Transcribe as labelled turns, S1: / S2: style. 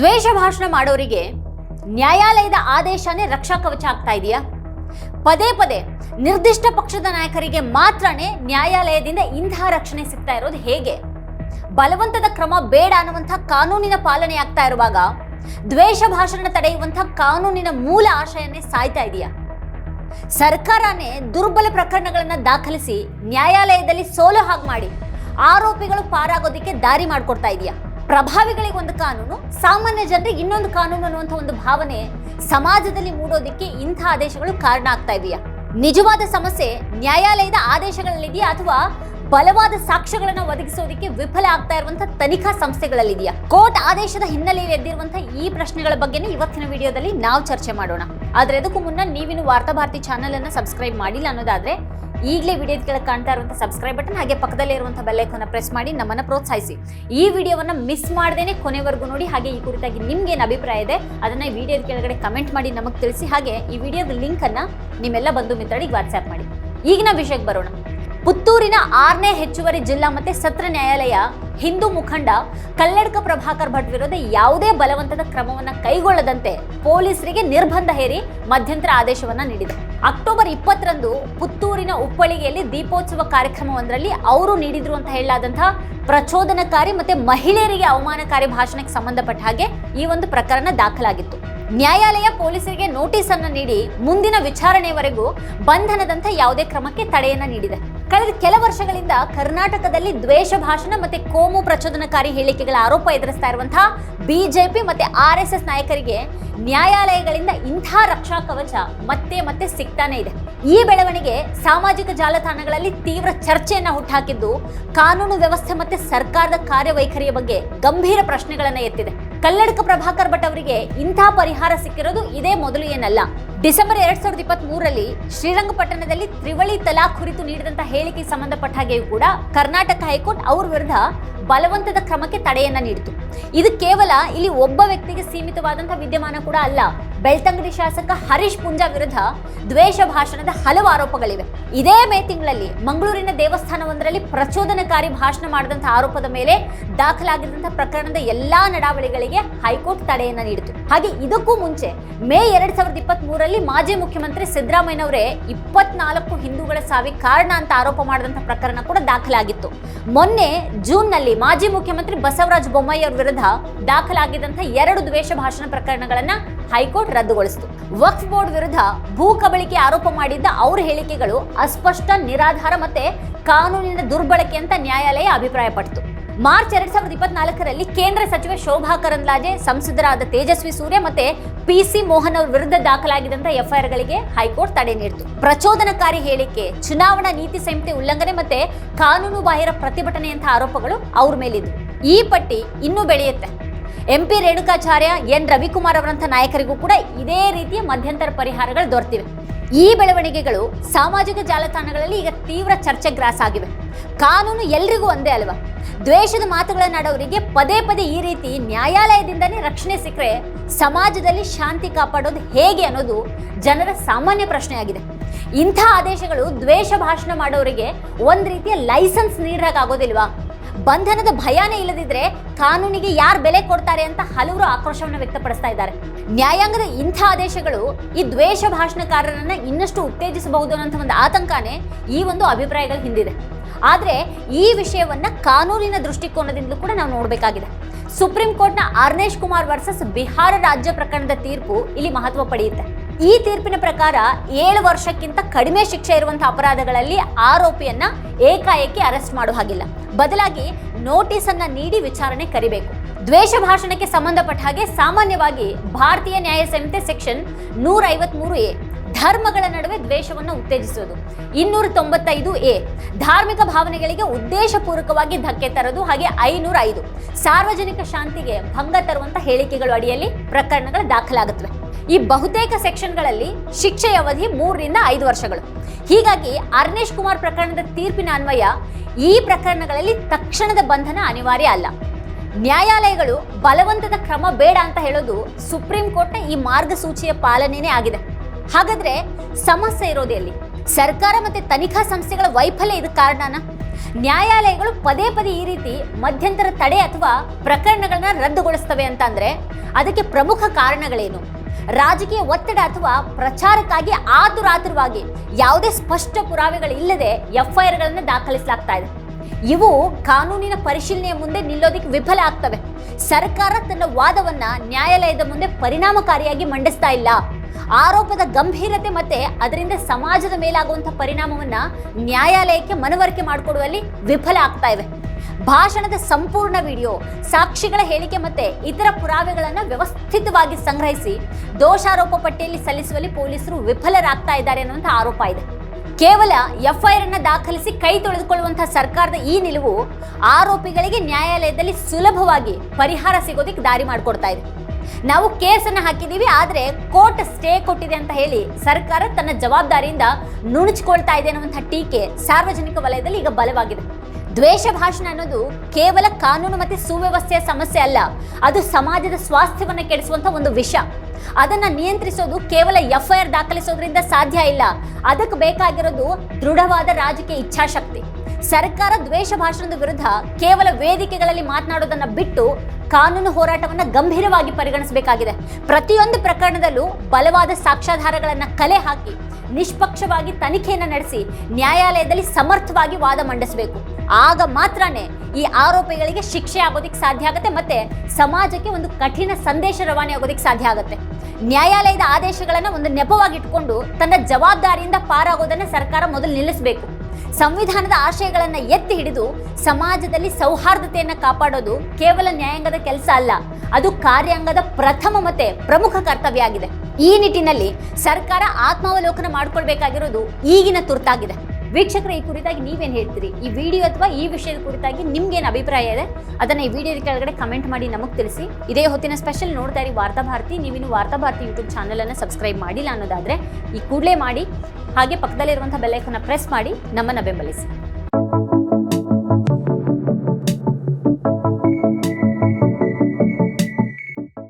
S1: ದ್ವೇಷ ಭಾಷಣ ಮಾಡೋರಿಗೆ ನ್ಯಾಯಾಲಯದ ಆದೇಶನೇ ರಕ್ಷಾ ಕವಚ ಆಗ್ತಾ ಇದೆಯಾ? ಪದೇ ಪದೇ ನಿರ್ದಿಷ್ಟ ಪಕ್ಷದ ನಾಯಕರಿಗೆ ಮಾತ್ರನೇ ನ್ಯಾಯಾಲಯದಿಂದ ಇಂತಹ ರಕ್ಷಣೆ ಸಿಗ್ತಾ ಇರೋದು ಹೇಗೆ? ಬಲವಂತದ ಕ್ರಮ ಬೇಡ ಅನ್ನುವಂಥ ಕಾನೂನಿನ ಪಾಲನೆ ಆಗ್ತಾ ಇರುವಾಗ ದ್ವೇಷ ಭಾಷಣ ತಡೆಯುವಂಥ ಕಾನೂನಿನ ಮೂಲ ಆಶಯನೇ ಸಾಯ್ತಾ ಇದೆಯಾ? ಸರ್ಕಾರನೇ ದುರ್ಬಲ ಪ್ರಕರಣಗಳನ್ನು ದಾಖಲಿಸಿ ನ್ಯಾಯಾಲಯದಲ್ಲಿ ಸೋಲು ಹಾಗೆ ಮಾಡಿ ಆರೋಪಿಗಳು ಪಾರಾಗೋದಕ್ಕೆ ದಾರಿ ಮಾಡಿಕೊಡ್ತಾ ಇದೆಯಾ? ಪ್ರಭಾವಿಗಳಿಗೆ ಒಂದು ಕಾನೂನು, ಸಾಮಾನ್ಯ ಜನರಿಗೆ ಇನ್ನೊಂದು ಕಾನೂನು ಅನ್ನುವಂಥ ಒಂದು ಭಾವನೆ ಸಮಾಜದಲ್ಲಿ ಮೂಡೋದಕ್ಕೆ ಇಂಥ ಆದೇಶಗಳು ಕಾರಣ ಆಗ್ತಾ ಇದೆಯಾ? ನಿಜವಾದ ಸಮಸ್ಯೆ ನ್ಯಾಯಾಲಯದ ಆದೇಶಗಳಲ್ಲಿದೆಯಾ ಅಥವಾ ಬಲವಾದ ಸಾಕ್ಷ್ಯಗಳನ್ನು ಒದಗಿಸೋದಕ್ಕೆ ವಿಫಲ ಆಗ್ತಾ ಇರುವಂತಹ ತನಿಖಾ ಸಂಸ್ಥೆಗಳಲ್ಲಿದೆಯಾ? ಕೋರ್ಟ್ ಆದೇಶದ ಹಿನ್ನೆಲೆಯಲ್ಲಿ ಎದ್ದಿರುವಂತಹ ಈ ಪ್ರಶ್ನೆಗಳ ಬಗ್ಗೆನೇ ಇವತ್ತಿನ ವಿಡಿಯೋದಲ್ಲಿ ನಾವು ಚರ್ಚೆ ಮಾಡೋಣ. ಆದ್ರೆ ಅದಕ್ಕೂ ಮುನ್ನ ನೀವಿನ ವಾರ್ತಾ ಭಾರತಿ ಚಾನಲ್ ಅನ್ನು ಸಬ್ಸ್ಕ್ರೈಬ್ ಮಾಡಿಲ್ಲ ಅನ್ನೋದಾದ್ರೆ ಈಗಲೇ ವಿಡಿಯೋದ ಕೆಳಗೆ ಕಾಣ್ತಾ ಇರುವಂಥ ಸಬ್ಸ್ಕ್ರೈಬ್ ಬಟನ್ ಹಾಗೆ ಪಕ್ಕದಲ್ಲೇ ಇರುವಂಥ ಬೆಲ್ಲೈಕನ್ನ ಪ್ರೆಸ್ ಮಾಡಿ ನಮ್ಮನ್ನು ಪ್ರೋತ್ಸಾಹಿಸಿ. ಈ ವಿಡಿಯೋವನ್ನು ಮಿಸ್ ಮಾಡದೇನೆ ಕೊನೆವರೆಗೂ ನೋಡಿ, ಹಾಗೆ ಈ ಕುರಿತಾಗಿ ನಿಮ್ಗೆ ಏನು ಅಭಿಪ್ರಾಯ ಇದೆ, ಅದನ್ನ ವಿಡಿಯೋದ ಕೆಳಗಡೆ ಕಮೆಂಟ್ ಮಾಡಿ ನಮಗೆ ತಿಳಿಸಿ. ಹಾಗೆ ಈ ವಿಡಿಯೋದ ಲಿಂಕ್ ಅನ್ನ ನಿಮ್ಮೆಲ್ಲ ಬಂಧು ಮಿತ್ರರಿಗೆ ವಾಟ್ಸ್ಆಪ್ ಮಾಡಿ. ಈಗಿನ ವಿಷಯಕ್ಕೆ ಬರೋಣ. ಪುತ್ತೂರಿನ ಆರನೇ ಹೆಚ್ಚುವರಿ ಜಿಲ್ಲಾ ಮತ್ತೆ ಸತ್ರ ನ್ಯಾಯಾಲಯ ಹಿಂದೂ ಮುಖಂಡ ಕಲ್ಲಡ್ಕ ಪ್ರಭಾಕರ್ ಭಟ್ ವಿರುದ್ಧ ಯಾವುದೇ ಬಲವಂತದ ಕ್ರಮವನ್ನ ಕೈಗೊಳ್ಳದಂತೆ ಪೊಲೀಸರಿಗೆ ನಿರ್ಬಂಧ ಹೇರಿ ಮಧ್ಯಂತರ ಆದೇಶವನ್ನ ನೀಡಿದೆ. ಅಕ್ಟೋಬರ್ ಇಪ್ಪತ್ತರಂದು ಪುತ್ತೂರಿನ ಉಪ್ಪಳಿಗೆಯಲ್ಲಿ ದೀಪೋತ್ಸವ ಕಾರ್ಯಕ್ರಮವೊಂದರಲ್ಲಿ ಅವರು ನೀಡಿದ್ರು ಅಂತ ಹೇಳಲಾದಂತಹ ಪ್ರಚೋದನಕಾರಿ ಮತ್ತೆ ಮಹಿಳೆಯರಿಗೆ ಅವಮಾನಕಾರಿ ಭಾಷಣಕ್ಕೆ ಸಂಬಂಧಪಟ್ಟ ಹಾಗೆ ಈ ಒಂದು ಪ್ರಕರಣ ದಾಖಲಾಗಿತ್ತು. ನ್ಯಾಯಾಲಯ ಪೊಲೀಸರಿಗೆ ನೋಟಿಸ್ ಅನ್ನು ನೀಡಿ ಮುಂದಿನ ವಿಚಾರಣೆವರೆಗೂ ಬಂಧನದಂತ ಯಾವುದೇ ಕ್ರಮಕ್ಕೆ ತಡೆಯನ್ನ ನೀಡಿದೆ. ಕಳೆದ ಕೆಲ ವರ್ಷಗಳಿಂದ ಕರ್ನಾಟಕದಲ್ಲಿ ದ್ವೇಷ ಭಾಷಣ ಮತ್ತೆ ಕೋಮು ಪ್ರಚೋದನಕಾರಿ ಹೇಳಿಕೆಗಳ ಆರೋಪ ಎದುರಿಸ್ತಾ ಇರುವಂತಹ ಬಿಜೆಪಿ ಮತ್ತೆ ಆರ್ ಎಸ್ ಎಸ್ ನಾಯಕರಿಗೆ ನ್ಯಾಯಾಲಯಗಳಿಂದ ಇಂಥ ರಕ್ಷಾ ಕವಚ ಮತ್ತೆ ಮತ್ತೆ ಸಿಗ್ತಾನೆ ಇದೆ. ಈ ಬೆಳವಣಿಗೆ ಸಾಮಾಜಿಕ ಜಾಲತಾಣಗಳಲ್ಲಿ ತೀವ್ರ ಚರ್ಚೆಯನ್ನ ಹುಟ್ಟುಹಾಕಿದ್ದು ಕಾನೂನು ವ್ಯವಸ್ಥೆ ಮತ್ತೆ ಸರ್ಕಾರದ ಕಾರ್ಯವೈಖರಿಯ ಬಗ್ಗೆ ಗಂಭೀರ ಪ್ರಶ್ನೆಗಳನ್ನ ಎತ್ತಿದೆ. ಕಲ್ಲಡಕ ಪ್ರಭಾಕರ್ ಭಟ್ ಅವರಿಗೆ ಇಂಥ ಪರಿಹಾರ ಸಿಕ್ಕಿರೋದು ಇದೇ ಮೊದಲು ಏನಲ್ಲ. ಡಿಸೆಂಬರ್ ಎರಡ್ ಸಾವಿರದ ಇಪ್ಪತ್ತ್ ಮೂರರಲ್ಲಿ ಶ್ರೀರಂಗಪಟ್ಟಣದಲ್ಲಿ ತ್ರಿವಳಿ ತಲಾಖ್ ಕುರಿತು ನೀಡಿದಂತಹ ಹೇಳಿಕೆ ಸಂಬಂಧಪಟ್ಟ ಹಾಗೆಯೂ ಕೂಡ ಕರ್ನಾಟಕ ಹೈಕೋರ್ಟ್ ಅವ್ರ ವಿರುದ್ಧ ಬಲವಂತದ ಕ್ರಮಕ್ಕೆ ತಡೆಯನ್ನ ನೀಡಿತು. ಇದು ಕೇವಲ ಇಲ್ಲಿ ಒಬ್ಬ ವ್ಯಕ್ತಿಗೆ ಸೀಮಿತವಾದಂತಹ ವಿದ್ಯಮಾನ ಕೂಡ ಅಲ್ಲ. ಬೆಳ್ತಂಗಡಿ ಶಾಸಕ ಹರೀಶ್ ಪುಂಜಾ ವಿರುದ್ಧ ದ್ವೇಷ ಭಾಷಣದ ಹಲವು ಆರೋಪಗಳಿವೆ. ಇದೇ ಮೇ ತಿಂಗಳಲ್ಲಿ ಮಂಗಳೂರಿನ ದೇವಸ್ಥಾನವೊಂದರಲ್ಲಿ ಪ್ರಚೋದನಕಾರಿ ಭಾಷಣ ಮಾಡಿದಂತಹ ಆರೋಪದ ಮೇಲೆ ದಾಖಲಾಗಿದ್ದಂತಹ ಪ್ರಕರಣದ ಎಲ್ಲಾ ನಡಾವಳಿಗಳಿಗೆ ಹೈಕೋರ್ಟ್ ತಡೆಯನ್ನ ನೀಡಿತು. ಹಾಗೆ ಇದಕ್ಕೂ ಮುಂಚೆ ಮೇ ಎರಡ್ ಸಾವಿರದ ಇಪ್ಪತ್ತ್ ಮೂರರಲ್ಲಿ ಮಾಜಿ ಮುಖ್ಯಮಂತ್ರಿ ಸಿದ್ದರಾಮಯ್ಯನವರೇ ಇಪ್ಪತ್ನಾಲ್ಕು ಹಿಂದೂಗಳ ಸಾವಿಗೆ ಕಾರಣ ಅಂತ ಆರೋಪ ಮಾಡಿದಂಥ ಪ್ರಕರಣ ಕೂಡ ದಾಖಲಾಗಿತ್ತು. ಮೊನ್ನೆ ಜೂನ್ನಲ್ಲಿ ಮಾಜಿ ಮುಖ್ಯಮಂತ್ರಿ ಬಸವರಾಜ ಬೊಮ್ಮಾಯಿ ಅವರ ವಿರುದ್ಧ ದಾಖಲಾಗಿದ್ದಂಥ ಎರಡು ದ್ವೇಷ ಭಾಷಣ ಪ್ರಕರಣಗಳನ್ನು ಹೈಕೋರ್ಟ್ ರದ್ದುಗೊಳಿಸಿತು. ವಕ್ಫ್ ಬೋರ್ಡ್ ವಿರುದ್ಧ ಭೂ ಕಬಳಿಕೆ ಆರೋಪ ಮಾಡಿದ್ದ ಅವ್ರ ಹೇಳಿಕೆಗಳು ಅಸ್ಪಷ್ಟ, ನಿರಾಧಾರ ಮತ್ತೆ ಕಾನೂನಿನ ದುರ್ಬಳಕೆ ಅಂತ ನ್ಯಾಯಾಲಯ ಅಭಿಪ್ರಾಯಪಟ್ಟಿತು ಮಾರ್ಚ್ ಎರಡ್ ಸಾವಿರದ ಇಪ್ಪತ್ನಾಲ್ಕರಲ್ಲಿ ಕೇಂದ್ರ ಸಚಿವ ಶೋಭಾ ಕರಂದ್ಲಾಜೆ, ಸಂಸದರಾದ ತೇಜಸ್ವಿ ಸೂರ್ಯ ಮತ್ತೆ ಪಿ ಸಿ ಮೋಹನ್ ಅವರ ವಿರುದ್ಧ ದಾಖಲಾಗಿದ್ದಂತಹ ಎಫ್ಐಆರ್ಗಳಿಗೆ ಹೈಕೋರ್ಟ್ ತಡೆ ನೀಡಿತು. ಪ್ರಚೋದನಕಾರಿ ಹೇಳಿಕೆ, ಚುನಾವಣಾ ನೀತಿ ಸಂಹಿತೆ ಉಲ್ಲಂಘನೆ ಮತ್ತೆ ಕಾನೂನು ಬಾಹಿರ ಪ್ರತಿಭಟನೆಯಂತಹ ಆರೋಪಗಳು ಅವ್ರ ಮೇಲಿದ್ದು. ಈ ಪಟ್ಟಿ ಇನ್ನೂ ಬೆಳೆಯುತ್ತೆ. ಎಂಪಿ ರೇಣುಕಾಚಾರ್ಯ ಎನ್ ರವಿಕುಮಾರ್ ಅವರಂಥ ನಾಯಕರಿಗೂ ಕೂಡ ಇದೇ ರೀತಿಯ ಮಧ್ಯಂತರ ಪರಿಹಾರಗಳು ದೊರೆತಿವೆ. ಈ ಬೆಳವಣಿಗೆಗಳು ಸಾಮಾಜಿಕ ಜಾಲತಾಣಗಳಲ್ಲಿ ಈಗ ತೀವ್ರ ಚರ್ಚೆ ಗ್ರಾಸ್ ಆಗಿವೆ. ಕಾನೂನು ಎಲ್ರಿಗೂ ಒಂದೇ ಅಲ್ವಾ? ದ್ವೇಷದ ಮಾತುಗಳನ್ನು ಆಡೋರಿಗೆ ಪದೇ ಪದೇ ಈ ರೀತಿ ನ್ಯಾಯಾಲಯದಿಂದನೇ ರಕ್ಷಣೆ ಸಿಕ್ಕರೆ ಸಮಾಜದಲ್ಲಿ ಶಾಂತಿ ಕಾಪಾಡೋದು ಹೇಗೆ ಅನ್ನೋದು ಜನರ ಸಾಮಾನ್ಯ ಪ್ರಶ್ನೆಯಾಗಿದೆ. ಇಂಥ ಆದೇಶಗಳು ದ್ವೇಷ ಭಾಷಣ ಮಾಡೋರಿಗೆ ಒಂದ್ ರೀತಿಯ ಲೈಸೆನ್ಸ್ ನೀಡಕ್ಕಾಗೋದಿಲ್ವಾ ಬಂಧನದ ಭಯನೇ ಇಲ್ಲದಿದ್ರೆ ಕಾನೂನಿಗೆ ಯಾರು ಬೆಲೆ ಕೊಡ್ತಾರೆ ಅಂತ ಹಲವರು ಆಕ್ರೋಶವನ್ನು ವ್ಯಕ್ತಪಡಿಸ್ತಾ ಇದ್ದಾರೆ. ನ್ಯಾಯಾಂಗದ ಇಂಥ ಆದೇಶಗಳು ಈ ದ್ವೇಷ ಭಾಷಣಕಾರರನ್ನ ಇನ್ನಷ್ಟು ಉತ್ತೇಜಿಸಬಹುದು ಅನ್ನೋಂಥ ಒಂದು ಆತಂಕನೇ ಈ ಒಂದು ಅಭಿಪ್ರಾಯಗಳ ಹಿಂದಿದೆ. ಆದರೆ ಈ ವಿಷಯವನ್ನ ಕಾನೂನಿನ ದೃಷ್ಟಿಕೋನದಿಂದಲೂ ಕೂಡ ನಾವು ನೋಡಬೇಕಾಗಿದೆ. ಸುಪ್ರೀಂ ಕೋರ್ಟ್ನ ಆರ್ನೇಶ್ ಕುಮಾರ್ ವರ್ಸಸ್ ಬಿಹಾರ ರಾಜ್ಯ ಪ್ರಕರಣದ ತೀರ್ಪು ಇಲ್ಲಿ ಮಹತ್ವ ಪಡೆಯುತ್ತೆ. ಈ ತೀರ್ಪಿನ ಪ್ರಕಾರ ಏಳು ವರ್ಷಕ್ಕಿಂತ ಕಡಿಮೆ ಶಿಕ್ಷೆ ಇರುವಂತಹ ಅಪರಾಧಗಳಲ್ಲಿ ಆರೋಪಿಯನ್ನ ಏಕಾಏಕಿ ಅರೆಸ್ಟ್ ಮಾಡೋ ಹಾಗಿಲ್ಲ. ಬದಲಾಗಿ ನೋಟಿಸ್ ಅನ್ನ ನೀಡಿ ವಿಚಾರಣೆ ಕರಿಬೇಕು. ದ್ವೇಷ ಭಾಷಣಕ್ಕೆ ಸಂಬಂಧಪಟ್ಟ ಹಾಗೆ ಸಾಮಾನ್ಯವಾಗಿ ಭಾರತೀಯ ನ್ಯಾಯ ಸಂಹಿತೆ ಸೆಕ್ಷನ್ ನೂರ ಐವತ್ಮೂರು ಎ, ಧರ್ಮಗಳ ನಡುವೆ ದ್ವೇಷವನ್ನು ಉತ್ತೇಜಿಸುವುದು. ಇನ್ನೂರ ತೊಂಬತ್ತೈದು ಎ, ಧಾರ್ಮಿಕ ಭಾವನೆಗಳಿಗೆ ಉದ್ದೇಶಪೂರ್ವಕವಾಗಿ ಧಕ್ಕೆ ತರೋದು ಹಾಗೆ ಐನೂರ ಐದು ಸಾರ್ವಜನಿಕ ಶಾಂತಿಗೆ ಭಂಗ ತರುವಂತಹ ಹೇಳಿಕೆಗಳು ಅಡಿಯಲ್ಲಿ ಪ್ರಕರಣಗಳು ದಾಖಲಾಗುತ್ತವೆ. ಈ ಬಹುತೇಕ ಸೆಕ್ಷನ್ಗಳಲ್ಲಿ ಶಿಕ್ಷೆಯ ಅವಧಿ ಮೂರರಿಂದ ಐದು ವರ್ಷಗಳು. ಹೀಗಾಗಿ ಅರ್ನೇಶ್ ಕುಮಾರ್ ಪ್ರಕರಣದ ತೀರ್ಪಿನ ಅನ್ವಯ ಈ ಪ್ರಕರಣಗಳಲ್ಲಿ ತಕ್ಷಣದ ಬಂಧನ ಅನಿವಾರ್ಯ ಅಲ್ಲ. ನ್ಯಾಯಾಲಯಗಳು ಬಲವಂತದ ಕ್ರಮ ಬೇಡ ಅಂತ ಹೇಳೋದು ಸುಪ್ರೀಂ ಕೋರ್ಟ್ನ ಈ ಮಾರ್ಗಸೂಚಿಯ ಪಾಲನೆನೇ ಆಗಿದೆ. ಹಾಗಾದ್ರೆ ಸಮಸ್ಯೆ ಇರೋದು ಇಲ್ಲಿ ಸರ್ಕಾರ ಮತ್ತೆ ತನಿಖಾ ಸಂಸ್ಥೆಗಳ ವೈಫಲ್ಯ ಇದಕ್ಕೆ ಕಾರಣನ? ನ್ಯಾಯಾಲಯಗಳು ಪದೇ ಪದೇ ಈ ರೀತಿ ಮಧ್ಯಂತರ ತಡೆ ಅಥವಾ ಪ್ರಕರಣಗಳನ್ನ ರದ್ದುಗೊಳಿಸ್ತವೆ ಅಂತ ಅಂದ್ರೆ ಅದಕ್ಕೆ ಪ್ರಮುಖ ಕಾರಣಗಳೇನು? ರಾಜಕೀಯ ಒತ್ತಡ ಅಥವಾ ಪ್ರಚಾರಕ್ಕಾಗಿ ಆತುರಾತುರವಾಗಿ ಯಾವುದೇ ಸ್ಪಷ್ಟ ಪುರಾವೆಗಳಿಲ್ಲದೆ ಎಫ್ಐಆರ್ಗಳನ್ನು ದಾಖಲಿಸಲಾಗ್ತಾ ಇದೆ. ಇವು ಕಾನೂನಿನ ಪರಿಶೀಲನೆಯ ಮುಂದೆ ನಿಲ್ಲೋದಕ್ಕೆ ವಿಫಲ ಆಗ್ತವೆ. ಸರ್ಕಾರ ತನ್ನ ವಾದವನ್ನ ನ್ಯಾಯಾಲಯದ ಮುಂದೆ ಪರಿಣಾಮಕಾರಿಯಾಗಿ ಮಂಡಿಸ್ತಾ ಇಲ್ಲ. ಆರೋಪದ ಗಂಭೀರತೆ ಮತ್ತೆ ಅದರಿಂದ ಸಮಾಜದ ಮೇಲಾಗುವಂತಹ ಪರಿಣಾಮವನ್ನ ನ್ಯಾಯಾಲಯಕ್ಕೆ ಮನವರಿಕೆ ಮಾಡಿಕೊಡುವಲ್ಲಿ ವಿಫಲ ಆಗ್ತಾ ಇವೆ. ಭಾಷಣದ ಸಂಪೂರ್ಣ ವಿಡಿಯೋ, ಸಾಕ್ಷಿಗಳ ಹೇಳಿಕೆ ಮತ್ತೆ ಇತರ ಪುರಾವೆಗಳನ್ನು ವ್ಯವಸ್ಥಿತವಾಗಿ ಸಂಗ್ರಹಿಸಿ ದೋಷಾರೋಪ ಪಟ್ಟಿಯಲ್ಲಿ ಸಲ್ಲಿಸುವಲ್ಲಿ ಪೊಲೀಸರು ವಿಫಲರಾಗ್ತಾ ಇದ್ದಾರೆ ಅನ್ನುವಂಥ ಆರೋಪ ಇದೆ. ಕೇವಲ ಎಫ್ಐಆರ್ ಅನ್ನು ದಾಖಲಿಸಿ ಕೈ ತೊಳೆದುಕೊಳ್ಳುವಂತಹ ಸರ್ಕಾರದ ಈ ನಿಲುವು ಆರೋಪಿಗಳಿಗೆ ನ್ಯಾಯಾಲಯದಲ್ಲಿ ಸುಲಭವಾಗಿ ಪರಿಹಾರ ಸಿಗೋದಕ್ಕೆ ದಾರಿ ಮಾಡಿಕೊಡ್ತಾ ಇದೆ. ನಾವು ಕೇಸನ್ನು ಹಾಕಿದೀವಿ ಆದರೆ ಕೋರ್ಟ್ ಸ್ಟೇ ಕೊಟ್ಟಿದೆ ಅಂತ ಹೇಳಿ ಸರ್ಕಾರ ತನ್ನ ಜವಾಬ್ದಾರಿಯಿಂದ ನುಣುಚಿಕೊಳ್ತಾ ಇದೆ ಅನ್ನುವಂಥ ಟೀಕೆ ಸಾರ್ವಜನಿಕ ವಲಯದಲ್ಲಿ ಈಗ ಬಲವಾಗಿದೆ. ದ್ವೇಷ ಭಾಷಣ ಅನ್ನೋದು ಕೇವಲ ಕಾನೂನು ಮತ್ತೆ ಸುವ್ಯವಸ್ಥೆಯ ಸಮಸ್ಯೆ ಅಲ್ಲ, ಅದು ಸಮಾಜದ ಸ್ವಾಸ್ಥ್ಯವನ್ನು ಕೆಡಿಸುವಂಥ ಒಂದು ವಿಷ. ಅದನ್ನ ನಿಯಂತ್ರಿಸೋದು ಕೇವಲ ಎಫ್ಐಆರ್ ದಾಖಲಿಸೋದ್ರಿಂದ ಸಾಧ್ಯ ಇಲ್ಲ. ಅದಕ್ಕೆ ಬೇಕಾಗಿರೋದು ದೃಢವಾದ ರಾಜಕೀಯ ಇಚ್ಛಾಶಕ್ತಿ. ಸರ್ಕಾರ ದ್ವೇಷ ಭಾಷಣದ ವಿರುದ್ಧ ಕೇವಲ ವೇದಿಕೆಗಳಲ್ಲಿ ಮಾತನಾಡೋದನ್ನ ಬಿಟ್ಟು ಕಾನೂನು ಹೋರಾಟವನ್ನ ಗಂಭೀರವಾಗಿ ಪರಿಗಣಿಸಬೇಕಾಗಿದೆ. ಪ್ರತಿಯೊಂದು ಪ್ರಕರಣದಲ್ಲೂ ಬಲವಾದ ಸಾಕ್ಷ್ಯಾಧಾರಗಳನ್ನು ಕಲೆ ಹಾಕಿ ನಿಷ್ಪಕ್ಷವಾಗಿ ತನಿಖೆಯನ್ನು ನಡೆಸಿ ನ್ಯಾಯಾಲಯದಲ್ಲಿ ಸಮರ್ಥವಾಗಿ ವಾದ ಮಂಡಿಸಬೇಕು. ಆಗ ಮಾತ್ರನೇ ಈ ಆರೋಪಿಗಳಿಗೆ ಶಿಕ್ಷೆ ಆಗೋದಕ್ಕೆ ಸಾಧ್ಯ ಆಗುತ್ತೆ ಮತ್ತೆ ಸಮಾಜಕ್ಕೆ ಒಂದು ಕಠಿಣ ಸಂದೇಶ ರವಾನೆ ಆಗೋದಕ್ಕೆ ಸಾಧ್ಯ ಆಗುತ್ತೆ. ನ್ಯಾಯಾಲಯದ ಆದೇಶಗಳನ್ನು ಒಂದು ನೆಪವಾಗಿ ಇಟ್ಕೊಂಡು ತನ್ನ ಜವಾಬ್ದಾರಿಯಿಂದ ಪಾರಾಗೋದನ್ನ ಸರ್ಕಾರ ಮೊದಲು ನಿಲ್ಲಿಸಬೇಕು. ಸಂವಿಧಾನದ ಆಶಯಗಳನ್ನು ಎತ್ತಿ ಹಿಡಿದು ಸಮಾಜದಲ್ಲಿ ಸೌಹಾರ್ದತೆಯನ್ನು ಕಾಪಾಡೋದು ಕೇವಲ ನ್ಯಾಯಾಂಗದ ಕೆಲಸ ಅಲ್ಲ, ಅದು ಕಾರ್ಯಾಂಗದ ಪ್ರಥಮ ಮತ್ತೆ ಪ್ರಮುಖ ಕರ್ತವ್ಯ ಆಗಿದೆ. ಈ ನಿಟ್ಟಿನಲ್ಲಿ ಸರ್ಕಾರ ಆತ್ಮಾವಲೋಕನ ಮಾಡ್ಕೊಳ್ಬೇಕಾಗಿರೋದು ಈಗಿನ ತುರ್ತಾಗಿದೆ. ವೀಕ್ಷಕರ, ಈ ಕುರಿತಾಗಿ ನೀವೇನು ಹೇಳ್ತೀರಿ? ಈ ವಿಡಿಯೋ ಅಥವಾ ಈ ವಿಷಯದ ಕುರಿತಾಗಿ ನಿಮ್ಗೇನು ಅಭಿಪ್ರಾಯ ಇದೆ? ಅದನ್ನ ಈ ವಿಡಿಯೋದ ಕೆಳಗಡೆ ಕಮೆಂಟ್ ಮಾಡಿ ನಮಗೆ ತಿಳಿಸಿ. ಇದೇ ಹೊತ್ತಿನ ಸ್ಪೆಷಲ್ ನೋಡ್ತಾ ಇರಿ ವಾರ್ತಾಭಾರತಿ ನೀವಿನ್ನು ವಾರ್ತಾಭಾರತಿ ಯೂಟ್ಯೂಬ್ ಚಾನಲನ್ನು ಸಬ್ಸ್ಕ್ರೈಬ್ ಮಾಡಿಲ್ಲ ಅನ್ನೋದಾದ್ರೆ ಈ ಕೂಡಲೇ ಮಾಡಿ, ಹಾಗೆ ಪಕ್ಕದಲ್ಲಿರುವಂಥ ಬೆಲ್ಲೈಕನ್ನ ಪ್ರೆಸ್ ಮಾಡಿ, ನಮ್ಮನ್ನು ಬೆಂಬಲಿಸಿ.